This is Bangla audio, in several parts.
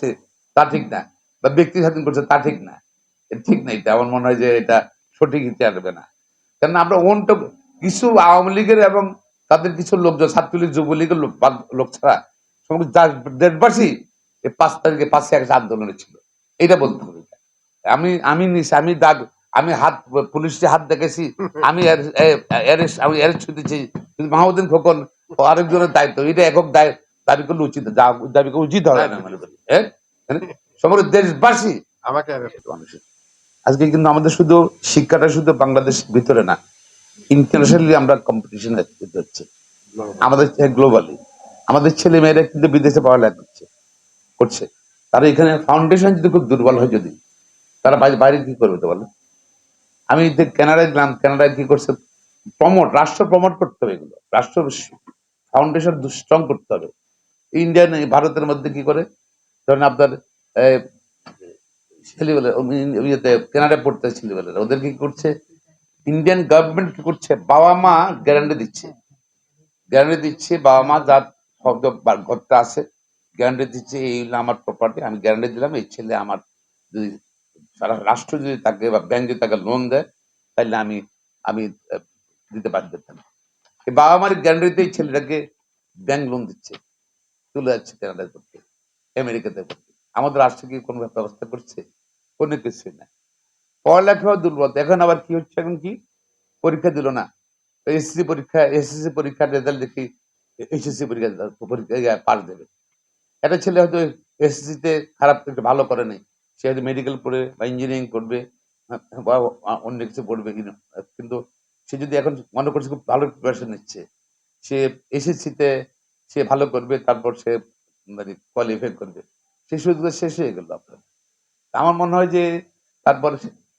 করছে তা ঠিক না। বা ব্যক্তি স্বাধীন করছে, তা ঠিক না। ঠিক না, এটা আমার মনে হয় যে এটা সঠিক হতে পারবে না। কেন আমরা ওনটা কিছু আওয়ামী লীগের এবং তাদের কিছু লোকজন, ছাত্রলীগ, যুবলীগের লোক ছাড়া সমগ্র দেশবাসী এই পাঁচ তারিখে পাঁচে একটা আন্দোলনে ছিল। এটা বলতে হবে। আমি আমি নিছি আমি দাগ, আমি হাত, পুলিশে হাত দেখেছি, আমি আমি অ্যারেস্ট হতেছি মাহমুদ্দিন খোকন আরেকজনের দায়িত্ব, এটা একক দায় দাবি করলে উচিত দাবি করলে উচিত হবে। না মনে করি হ্যাঁ? মানে সমগ্র দেশবাসী। আমাকে মানুষের আজকে কিন্তু আমাদের শুধু শিক্ষাটা শুধু বাংলাদেশের ভিতরে না ইন্টারন্যাশনালি আমরা কম্পিটিশন হচ্ছে। আমাদের গ্লোবালি আমাদের ছেলে মেয়েরা কিন্তু বিদেশে পড়ালেখা করছে করছে। তারা এখানে ফাউন্ডেশন যদি খুব দুর্বল হয় যদি তারা বাইরে কি করবে তো বলো? আমি কানাডায় গেলাম কানাডায় কি করছে? প্রমোট রাষ্ট্র প্রমোট করতে হবে এগুলো। রাষ্ট্র ফাউন্ডেশন স্ট্রং করতে হবে। ইন্ডিয়ান ভারতের মধ্যে কি করে? ধরেন আপনার ছেলেবেলা কানাডায় পড়তে ছেলেবেলা ওদের কি করছে? ইন্ডিয়ান গভর্নমেন্ট কি করছে? বাবা মা গ্যারান্টি দিচ্ছে। গ্যারান্টি দিচ্ছে, বাবা মা যার শব্দ ঘরটা আছে গ্যারান্টি দিচ্ছে, এই আমার প্রপার্টি আমি গ্যারান্টি দিলাম, এই ছেলে আমার যদি সারা রাষ্ট্র যদি তাকে বা ব্যাংক যদি তাকে লোন দেয়, তাহলে আমি আমি দিতে বাধ্য এই বাবা মার গ্যারান্টিতে এই ছেলেটাকে ব্যাংক লোন দিচ্ছে। চলে যাচ্ছে কানাডায় করতে আমেরিকাতে করতে আমাদের রাষ্ট্র কি কোনো ব্যবস্থা করছে? কোনো কিছুই না। পড়ালেখাও দুর্বল। এখন আবার কি হচ্ছে? এখন কি? পরীক্ষা দিল না। এসএসসি পরীক্ষা এসএসসি পরীক্ষার রেজাল্ট দেখি এইচএসসি পরীক্ষা পরীক্ষা পাস দেবে। একটা ছেলে হয়তো এসএসসি তে খারাপ, একটু ভালো করে নাই। সে হয়তো মেডিকেল পড়ে বা ইঞ্জিনিয়ারিং করবে বা অন্য কিছু পড়বে কিন্তু সে যদি এখন মনে করছে খুব ভালো প্রিপারেশন নিচ্ছে, সে এসএসসি তে সে ভালো করবে, তারপর সে মানে কোয়ালিফাই করবে। সে সুযোগ শেষ হয়ে গেল আপনার। আমার মনে হয় যে, তারপর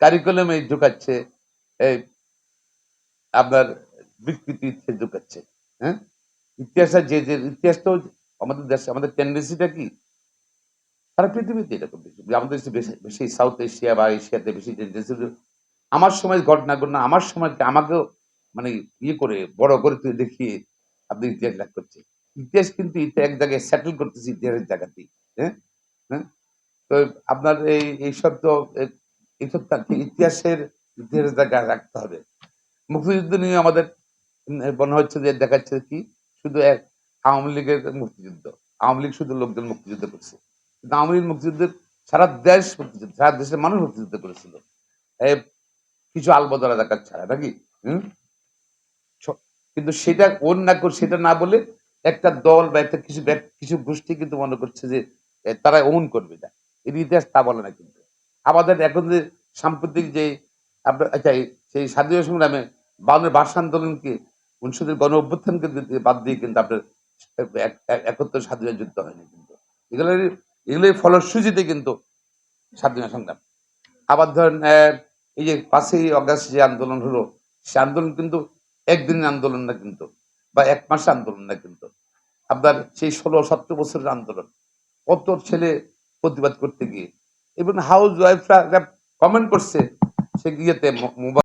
কারিকুলামে ঢুকাচ্ছে, এই আপনার বিকৃতি ইতিহাস ঢুকাচ্ছে হ্যাঁ? ইতিহাসটা যে যে, ইতিহাস তো আমাদের দেশে, আমাদের টেন্ডেন্সিটা কি? সারা পৃথিবীতে এরকম আমাদের দেশে বেশি সাউথ এশিয়া বা এশিয়াতে বেশি টেন্ডেন্সি আমার সময় ঘটনা ঘটনা, আমার সময় আমাকেও মানে ইয়ে করে, বড় করে দেখিয়ে আপনি ইতিহাস লাভ করছে ইতিহাস কিন্তু এক জায়গায় সেটেল করতেছে ইতিহাসের জায়গাতেই হ্যাঁ? হ্যাঁ? তো আপনার এই এইসব তো এইসব ইতিহাসের ইতিহাসের জায়গায় রাখতে হবে। মুক্তিযুদ্ধ নিয়ে আমাদের মনে হচ্ছে যে দেখাচ্ছে কি? শুধু এক আওয়ামী লীগের মুক্তিযুদ্ধ। আওয়ামী লীগ শুধু লোকজন মুক্তিযুদ্ধ করছে। কিন্তু আওয়ামী লীগ মুক্তিযুদ্ধের সারা দেশ মুক্তিযুদ্ধ, সারা দেশের মানুষ মুক্তিযুদ্ধ করেছিল। কিছু আলবদলা দেখার ছাড়া নাকি? হুম? কিন্তু সেটা কোন না সেটা না বলে একটা দল বা একটা কিছু কিছু গোষ্ঠী কিন্তু মনে করছে যে তারা ওন করবে না। এর ইতিহাস তা বলে না কিন্তু। আমাদের এখন যে সাম্প্রতিক যে আপনার আচ্ছা সেই স্বাধীনতা সংগ্রামে বাউনের ভাষা আন্দোলনকে উনসদের গণ অভ্যুত্থানকে বাদ দিয়ে কিন্তু আপনার এক- এক- একত্র স্বাধীনতা যুদ্ধ হয়নি কিন্তু। এগুলোর এগুলোর ফলশ্রুতিতে কিন্তু স্বাধীনতা সংগ্রাম। আবার ধরেন এই যে পাশেই অগাস্ট যে আন্দোলন হলো, সে আন্দোলন কিন্তু একদিনের আন্দোলন না কিন্তু। বা এক মাসের আন্দোলন না কিন্তু। আপনার সেই ষোলো সতেরো বছরের আন্দোলন। কত ছেলে প্রতিবাদ করতে গিয়ে। এবং হাউস ওয়াইফরা কমেন্ট করছে, সে গিয়েতে